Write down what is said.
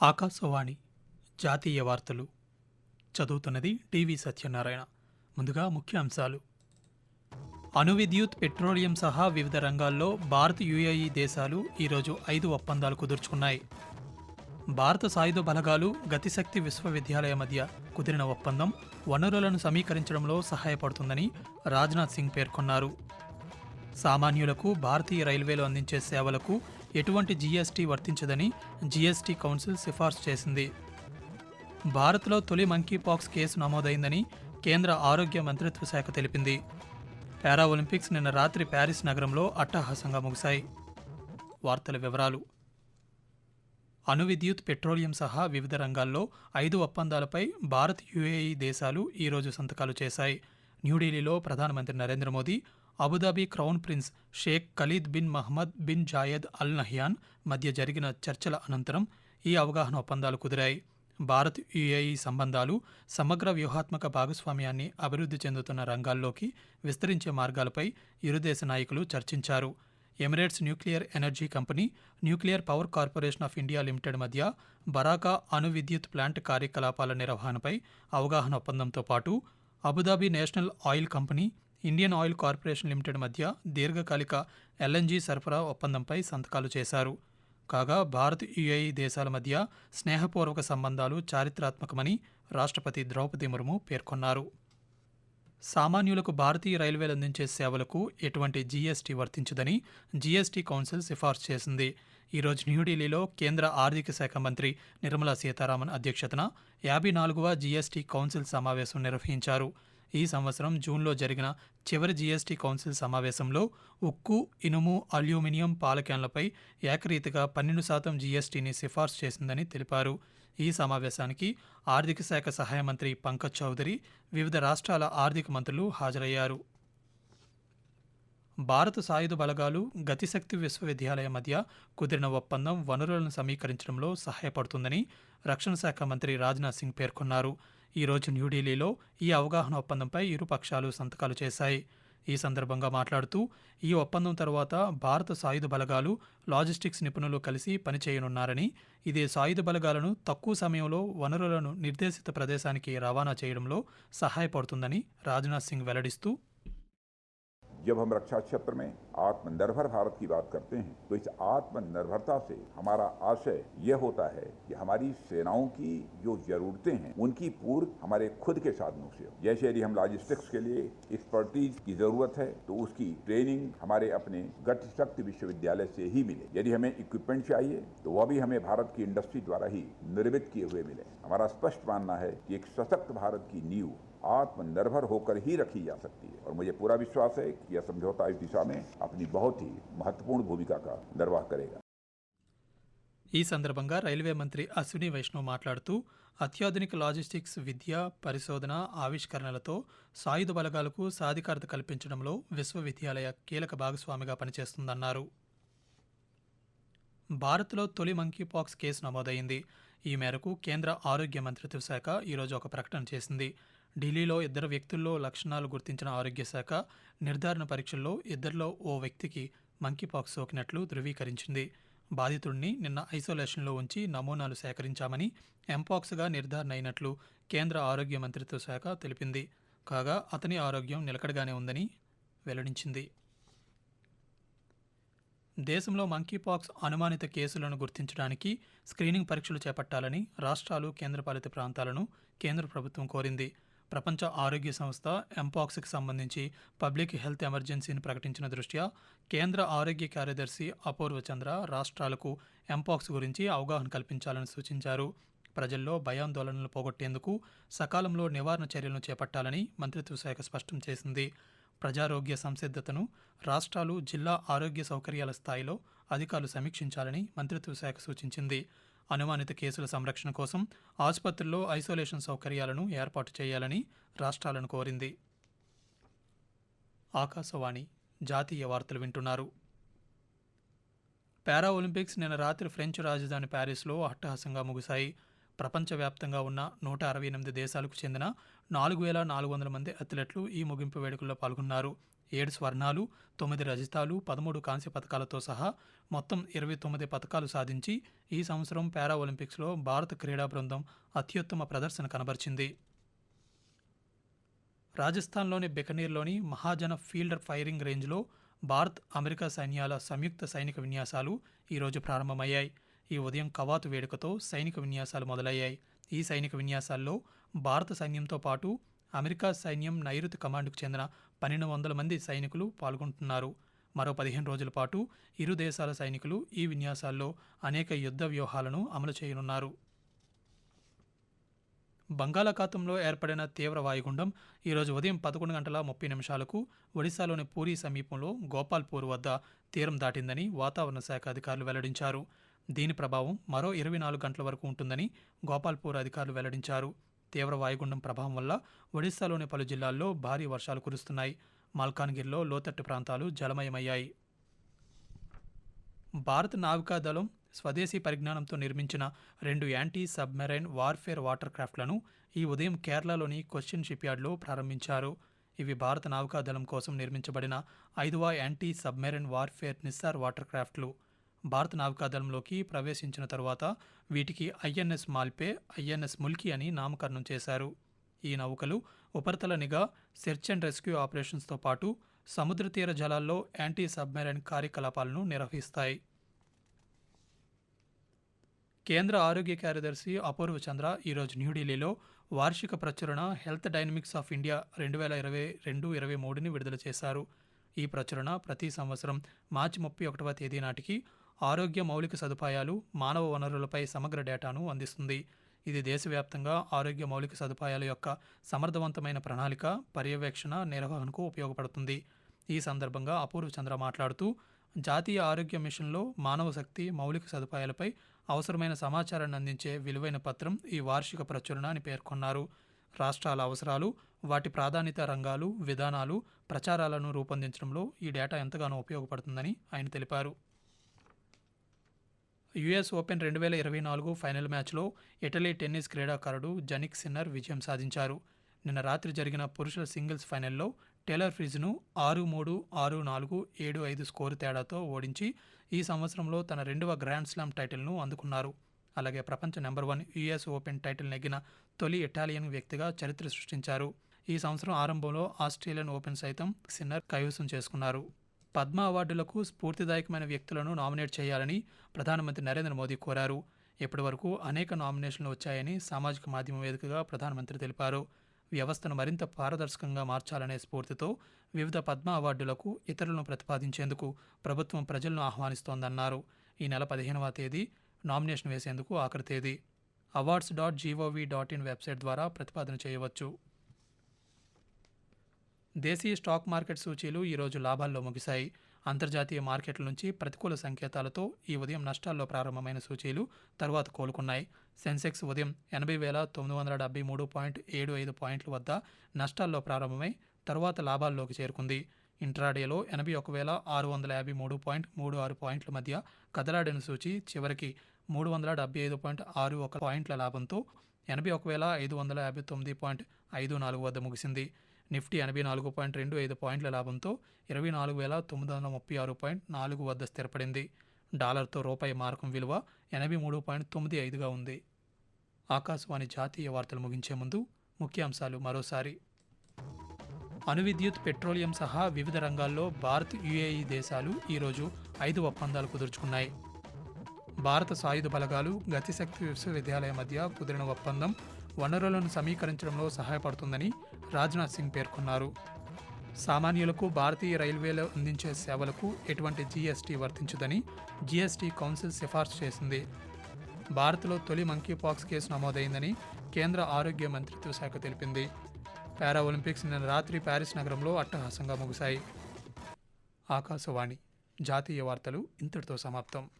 ఆకాశవాణి జాతీయ వార్తలు. చదువుతున్నది టీవీ సత్యనారాయణ. ముందుగా ముఖ్య అంశాలు అణు విద్యుత్ పెట్రోలియం సహా వివిధ రంగాల్లో భారత్ యుఏఈ దేశాలు ఈరోజు ఐదు ఒప్పందాలు కుదుర్చుకున్నాయి. భారత సాయుధ బలగాలు గతిశక్తి విశ్వవిద్యాలయ మధ్య కుదిరిన ఒప్పందం వనరులను సమీకరించడంలో సహాయపడుతుందని రాజ్నాథ్ సింగ్ పేర్కొన్నారు. సామాన్యులకు భారతీయ రైల్వేలు అందించే సేవలకు ఎటువంటి జీఎస్టీ వర్తించదని జీఎస్టీ కౌన్సిల్ సిఫార్సు చేసింది. భారత్లో తొలి మంకీపాక్స్ కేసు నమోదైందని కేంద్ర ఆరోగ్య మంత్రిత్వ శాఖ తెలిపింది. పారా ఒలింపిక్స్ నిన్న రాత్రి ప్యారిస్ నగరంలో అట్టహాసంగా ముగిశాయి. వార్తల వివరాలు. అణు విద్యుత్ పెట్రోలియం సహా వివిధ రంగాల్లో ఐదు ఒప్పందాలపై భారత్ యుఏఈ దేశాలు ఈరోజు సంతకాలు చేశాయి. న్యూఢిల్లీలో ప్రధానమంత్రి Narendra Modi Abu Dhabi crown prince Sheikh Khaled bin Mohamed bin Zayed Al Nahyan మధ్య జరిగిన చర్చల అనంతరం ఈ అవగాహన ఒప్పందాలు కుదిరాయి. భారత్ యుఏఈ సంబంధాలు సమగ్ర వ్యూహాత్మక భాగస్వామ్యాన్ని అభివృద్ధి చెందుతున్న రంగాల్లోకి విస్తరించే మార్గాలపై ఇరుదేశ నాయకులు చర్చించారు. Emirates nuclear energy company nuclear power corporation of India limited మధ్య బరాకా అణు విద్యుత్ ప్లాంట్ కార్యకలాపాల నిర్వహణపై అవగాహన ఒప్పందంతో పాటు Abu Dhabi National Oil Company Indian Oil Corporation Limited మధ్య దీర్ఘకాలిక ఎల్ఎన్జీ సరఫరా ఒప్పందంపై సంతకాలు చేశారు. కాగా భారత్ యుఏఈ దేశాల మధ్య స్నేహపూర్వక సంబంధాలు చారిత్రాత్మకమని రాష్ట్రపతి ద్రౌపది ముర్ము పేర్కొన్నారు. సామాన్యులకు భారతీయ రైల్వేలు అందించే సేవలకు ఎటువంటి జీఎస్టీ వర్తించదని జీఎస్టీ కౌన్సిల్ సిఫార్సు చేసింది. ఈరోజు న్యూఢిల్లీలో కేంద్ర ఆర్థిక శాఖ మంత్రి నిర్మలా సీతారామన్ అధ్యక్షతన యాభై నాలుగవ జీఎస్టీ కౌన్సిల్ సమావేశం నిర్వహించారు. ఈ సంవత్సరం జూన్లో జరిగిన చివరి జీఎస్టీ కౌన్సిల్ సమావేశంలో ఉక్కు ఇనుము అల్యూమినియం పాలక్యాన్లపై ఏకరీతిగా పన్నెండు శాతం జీఎస్టీని సిఫార్సు చేసిందని తెలిపారు. ఈ సమావేశానికి ఆర్థిక శాఖ సహాయ మంత్రి పంకజ్ చౌదరి వివిధ రాష్ట్రాల ఆర్థిక మంత్రులు హాజరయ్యారు. భారత సాయుధ బలగాలు గతిశక్తి విశ్వవిద్యాలయం మధ్య కుదిరిన ఒప్పందం వనరులను సమీకరించడంలో సహాయపడుతుందని రక్షణ శాఖ మంత్రి రాజ్నాథ్ సింగ్ పేర్కొన్నారు. ఈరోజు న్యూఢిల్లీలో ఈ అవగాహన ఒప్పందంపై ఇరు పక్షాలు సంతకాలు చేశాయి. ఈ సందర్భంగా మాట్లాడుతూ ఈ ఒప్పందం తర్వాత భారత సాయుధ బలగాలు లాజిస్టిక్స్ నిపుణులు కలిసి పనిచేయనున్నారని ఇది సాయుధ బలగాలను తక్కువ సమయంలో వనరులను నిర్దేశిత ప్రదేశానికి రవాణా చేయడంలో సహాయపడుతుందని రాజ్నాథ్ సింగ్ వెల్లడిస్తూ जब हम रक्षा क्षेत्र में आत्मनिर्भर भारत की बात करते हैं तो इस आत्मनिर्भरता से हमारा आशय यह होता है कि हमारी सेनाओं की जो जरूरतें हैं, उनकी पूर्व हमारे खुद के साधनों से हो। जैसे यदि हम लॉजिस्टिक्स के लिए एक्सपर्टीज की ज़रूरत है तो उसकी ट्रेनिंग हमारे अपने गठ शक्ति विश्वविद्यालय से ही मिले। यदि हमें इक्विपमेंट चाहिए तो वह भी हमें भारत की इंडस्ट्री द्वारा ही निर्मित किए हुए मिले। हमारा स्पष्ट मानना है कि एक सशक्त भारत की नींव आत्मनिर्भर होकर ही रखी जा सकती है और मुझे पूरा विश्वास है कि यह समझौता इस दिशा में अपनी बहुत ही महत्वपूर्ण भूमिका का निर्वाह करेगा ఈ సందర్భంగా రైల్వే మంత్రి అశ్విని వైష్ణవ్ మాట్లాడుతూ అత్యాధునిక లాజిస్టిక్స్ విద్య పరిశోధన ఆవిష్కరణలతో సాయుధ బలగాలకు సాధికారత కల్పించడంలో విశ్వవిద్యాలయ కీలక భాగస్వామిగా పనిచేస్తుందన్నారు భారత్లో తొలి మంకీపాక్స్ కేసు నమోదైంది ఈ మేరకు కేంద్ర ఆరోగ్య మంత్రిత్వ శాఖ ఈరోజు ఒక ప్రకటన చేసింది ఢిల్లీలో ఇద్దరు వ్యక్తుల్లో లక్షణాలు గుర్తించిన ఆరోగ్య శాఖ నిర్ధారణ పరీక్షల్లో ఇద్దరిలో ఓ వ్యక్తికి మంకీపాక్స్ సోకినట్లు ధృవీకరించింది. బాధితుడిని నిన్న ఐసోలేషన్లో ఉంచి నమూనాలు సేకరించామని ఎంపాక్స్గా నిర్ధారణ అయినట్లు కేంద్ర ఆరోగ్య మంత్రిత్వ శాఖ తెలిపింది. కాగా అతని ఆరోగ్యం నిలకడగానే ఉందని వెల్లడించింది. దేశంలో మంకీపాక్స్ అనుమానిత కేసులను గుర్తించడానికి స్క్రీనింగ్ పరీక్షలు చేపట్టాలని రాష్ట్రాలు కేంద్రపాలిత ప్రాంతాలను కేంద్ర ప్రభుత్వం కోరింది. ప్రపంచ ఆరోగ్య సంస్థ ఎంపాక్స్కి సంబంధించి పబ్లిక్ హెల్త్ ఎమర్జెన్సీని ప్రకటించిన దృష్ట్యా కేంద్ర ఆరోగ్య కార్యదర్శి అపూర్వ చంద్ర రాష్ట్రాలకు ఎంపాక్స్ గురించి అవగాహన కల్పించాలని సూచించారు. ప్రజల్లో భయాందోళనలు పోగొట్టేందుకు సకాలంలో నివారణ చర్యలను చేపట్టాలని మంత్రిత్వ శాఖ స్పష్టం చేసింది. ప్రజారోగ్య సంసిద్ధతను రాష్ట్రాలు జిల్లా ఆరోగ్య సౌకర్యాల స్థాయిలో అధికారులు సమీక్షించాలని మంత్రిత్వ శాఖ సూచించింది. అనుమానిత కేసుల సంరక్షణ కోసం ఆసుపత్రుల్లో ఐసోలేషన్ సౌకర్యాలను ఏర్పాటు చేయాలని రాష్ట్రాలను కోరింది. ఆకాశవాణి జాతీయ వార్తలు వింటున్నారు. పారా ఒలింపిక్స్ నిన్న రాత్రి ఫ్రెంచ్ రాజధాని ప్యారిస్లో అట్టహాసంగా ముగిశాయి. ప్రపంచవ్యాప్తంగా ఉన్న నూట అరవై ఎనిమిది దేశాలకు చెందిన నాలుగు వేల నాలుగు వందల మంది అథ్లెట్లు ఈ ముగింపు వేడుకల్లో పాల్గొన్నారు. ఏడు స్వర్ణాలు తొమ్మిది రజితాలు పదమూడు కాంస్య పథకాలతో సహా మొత్తం ఇరవై తొమ్మిది పథకాలు సాధించి ఈ సంవత్సరం పారా ఒలింపిక్స్లో భారత క్రీడా బృందం అత్యుత్తమ ప్రదర్శన కనబరిచింది. రాజస్థాన్లోని బికనీర్లోని మహాజన ఫీల్డర్ ఫైరింగ్ రేంజ్లో భారత్ అమెరికా సైన్యాల సంయుక్త సైనిక విన్యాసాలు ఈరోజు ప్రారంభమయ్యాయి. ఈ ఉదయం కవాతు వేడుకతో సైనిక విన్యాసాలు మొదలయ్యాయి. ఈ సైనిక విన్యాసాల్లో భారత సైన్యంతో పాటు అమెరికా సైన్యం నైరుతి కమాండ్కు చెందిన పన్నెండు వందల మంది సైనికులు పాల్గొంటున్నారు. మరో పదిహేను రోజుల పాటు ఇరు దేశాల సైనికులు ఈ విన్యాసాల్లో అనేక యుద్ధ వ్యూహాలను అమలు చేయనున్నారు. బంగాళాఖాతంలో ఏర్పడిన తీవ్ర వాయుగుండం ఈరోజు ఉదయం పదకొండు గంటల ముప్పై నిమిషాలకు ఒడిశాలోని పూరి సమీపంలో గోపాల్పూర్ వద్ద తీరం దాటిందని వాతావరణ శాఖ అధికారులు వెల్లడించారు. దీని ప్రభావం మరో ఇరవై నాలుగు గంటల వరకు ఉంటుందని గోపాల్పూర్ అధికారులు వెల్లడించారు. తీవ్ర వాయుగుండం ప్రభావం వల్ల ఒడిశాలోని పలు జిల్లాల్లో భారీ వర్షాలు కురుస్తున్నాయి. మల్కాన్గిరిలో లోతట్టు ప్రాంతాలు జలమయమయ్యాయి. భారత నావికాదళం స్వదేశీ పరిజ్ఞానంతో నిర్మించిన రెండు యాంటీ సబ్మెరైన్ వార్ఫేర్ వాటర్ క్రాఫ్ట్లను ఈ ఉదయం కేరళలోని క్వశ్చన్ షిప్యార్డ్లో ప్రారంభించారు. ఇవి భారత నావికాదళం కోసం నిర్మించబడిన ఐదవ యాంటీ సబ్మెరైన్ వార్ఫేర్ నిస్సార్ వాటర్ క్రాఫ్ట్లు. భారత నావికాదళంలోకి ప్రవేశించిన తరువాత వీటికి ఐఎన్ఎస్ మాల్పే ఐఎన్ఎస్ ముల్కి అని నామకరణం చేశారు. ఈ నౌకలు ఉపరితల నిఘా సెర్చ్ అండ్ రెస్క్యూ ఆపరేషన్స్తో పాటు సముద్ర తీర జలాల్లో యాంటీ సబ్మెరైన్ కార్యకలాపాలను నిర్వహిస్తాయి. కేంద్ర ఆరోగ్య కార్యదర్శి అపూర్వ చంద్ర ఈరోజు న్యూఢిల్లీలో వార్షిక ప్రచురణ హెల్త్ డైనమిక్స్ ఆఫ్ ఇండియా రెండు వేల ఇరవై రెండు ఇరవై మూడుని విడుదల చేశారు. ఈ ప్రచురణ ప్రతి సంవత్సరం మార్చి ముప్పై ఒకటవ తేదీ నాటికి ఆరోగ్య మౌలిక సదుపాయాలు మానవ వనరులపై సమగ్ర డేటాను అందిస్తుంది. ఇది దేశవ్యాప్తంగా ఆరోగ్య మౌలిక సదుపాయాల యొక్క సమర్థవంతమైన ప్రణాళిక పర్యవేక్షణ నిర్వహణకు ఉపయోగపడుతుంది. ఈ సందర్భంగా అపూర్వ చంద్ర మాట్లాడుతూ జాతీయ ఆరోగ్య మిషన్లో మానవ శక్తి మౌలిక సదుపాయాలపై అవసరమైన సమాచారాన్ని అందించే విలువైన పత్రం ఈ వార్షిక ప్రచురణ అని పేర్కొన్నారు. రాష్ట్రాల అవసరాలు వాటి ప్రాధాన్యత రంగాలు విధానాలు ప్రచారాలను రూపొందించడంలో ఈ డేటా ఎంతగానో ఉపయోగపడుతుందని ఆయన తెలిపారు. యుఎస్ ఓపెన్ రెండు వేల ఇరవై నాలుగు ఫైనల్ మ్యాచ్లో ఇటలీ టెన్నిస్ క్రీడాకారుడు జనిక్ సిన్నర్ విజయం సాధించారు. నిన్న రాత్రి జరిగిన పురుషుల సింగిల్స్ ఫైనల్లో టేలర్ ఫ్రిజ్ను ఆరు మూడు ఆరు నాలుగు ఏడు ఐదు స్కోరు తేడాతో ఓడించి ఈ సంవత్సరంలో తన రెండవ గ్రాండ్ స్లామ్ టైటిల్ను అందుకున్నారు. అలాగే ప్రపంచ number one US Open title నెగ్గిన తొలి ఇటాలియన్ వ్యక్తిగా చరిత్ర సృష్టించారు. ఈ సంవత్సరం ఆరంభంలో ఆస్ట్రేలియన్ ఓపెన్ సైతం సిన్నర్ కైవసం చేసుకున్నారు. పద్మ అవార్డులకు స్ఫూర్తిదాయకమైన వ్యక్తులను నామినేట్ చేయాలని ప్రధానమంత్రి నరేంద్ర మోదీ కోరారు. ఇప్పటి వరకు అనేక నామినేషన్లు వచ్చాయని సామాజిక మాధ్యమం వేదికగా ప్రధానమంత్రి తెలిపారు. వ్యవస్థను మరింత పారదర్శకంగా మార్చాలనే స్ఫూర్తితో వివిధ పద్మ అవార్డులకు ఇతరులను ప్రతిపాదించేందుకు ప్రభుత్వం ప్రజలను ఆహ్వానిస్తోందన్నారు. ఈ నెల పదిహేనవ తేదీ నామినేషన్ వేసేందుకు ఆఖరి తేదీ. Awards dot gov dot in website ద్వారా ప్రతిపాదన చేయవచ్చు. దేశీయ స్టాక్ మార్కెట్ సూచీలు ఈరోజు లాభాల్లో ముగిశాయి. అంతర్జాతీయ మార్కెట్ల నుంచి ప్రతికూల సంకేతాలతో ఈ ఉదయం నష్టాల్లో ప్రారంభమైన సూచీలు తర్వాత కోలుకున్నాయి. సెన్సెక్స్ ఉదయం ఎనభై వేల తొమ్మిది వందల డెబ్బై మూడు పాయింట్ ఏడు ఐదు పాయింట్ల వద్ద నష్టాల్లో ప్రారంభమై తర్వాత లాభాల్లోకి చేరుకుంది. ఇంట్రాడేలో ఎనభై ఒక వేల ఆరు వందల యాభై మూడు పాయింట్ మూడు ఆరు పాయింట్ల మధ్య కదలాడిన సూచి చివరికి మూడు వందల డెబ్బై ఐదు పాయింట్ ఆరు ఒక పాయింట్ల లాభంతో ఎనభై ఒక వేల ఐదు వందల యాభై తొమ్మిది పాయింట్ ఐదు నాలుగు వద్ద ముగిసింది. నిఫ్టీ ఎనభై నాలుగు పాయింట్ రెండు ఐదు పాయింట్ల లాభంతో ఇరవై నాలుగు వేల తొమ్మిది వందల ముప్పై ఆరు పాయింట్ నాలుగు వద్ద స్థిరపడింది. డాలర్తో రూపాయి మారకం విలువ ఎనభై మూడు పాయింట్ తొమ్మిది ఐదుగా ఉంది. ఆకాశవాణి జాతీయ వార్తలు ముగించే ముందు ముఖ్యాంశాలు మరోసారి. అణు విద్యుత్ పెట్రోలియం సహా వివిధ రంగాల్లో భారత్ యుఏఈ దేశాలు ఈరోజు ఐదు ఒప్పందాలు కుదుర్చుకున్నాయి. భారత సాయుధ బలగాలు గతిశక్తి విశ్వవిద్యాలయం మధ్య కుదిరిన ఒప్పందం వనరులను సమీకరించడంలో సహాయపడుతుందని రాజ్నాథ్ సింగ్ పేర్కొన్నారు. సామాన్యులకు భారతీయ రైల్వేలో అందించే సేవలకు ఎటువంటి జీఎస్టీ వర్తించదని జీఎస్టీ కౌన్సిల్ సిఫార్సు చేసింది. భారత్లో తొలి మంకీ పాక్స్ కేసు నమోదైందని కేంద్ర ఆరోగ్య మంత్రిత్వ శాఖ తెలిపింది. పారా ఒలింపిక్స్ నిన్న రాత్రి ప్యారిస్ నగరంలో అట్టహాసంగా ముగిశాయి. ఆకాశవాణి జాతీయ వార్తలు ఇంతటితో సమాప్తం.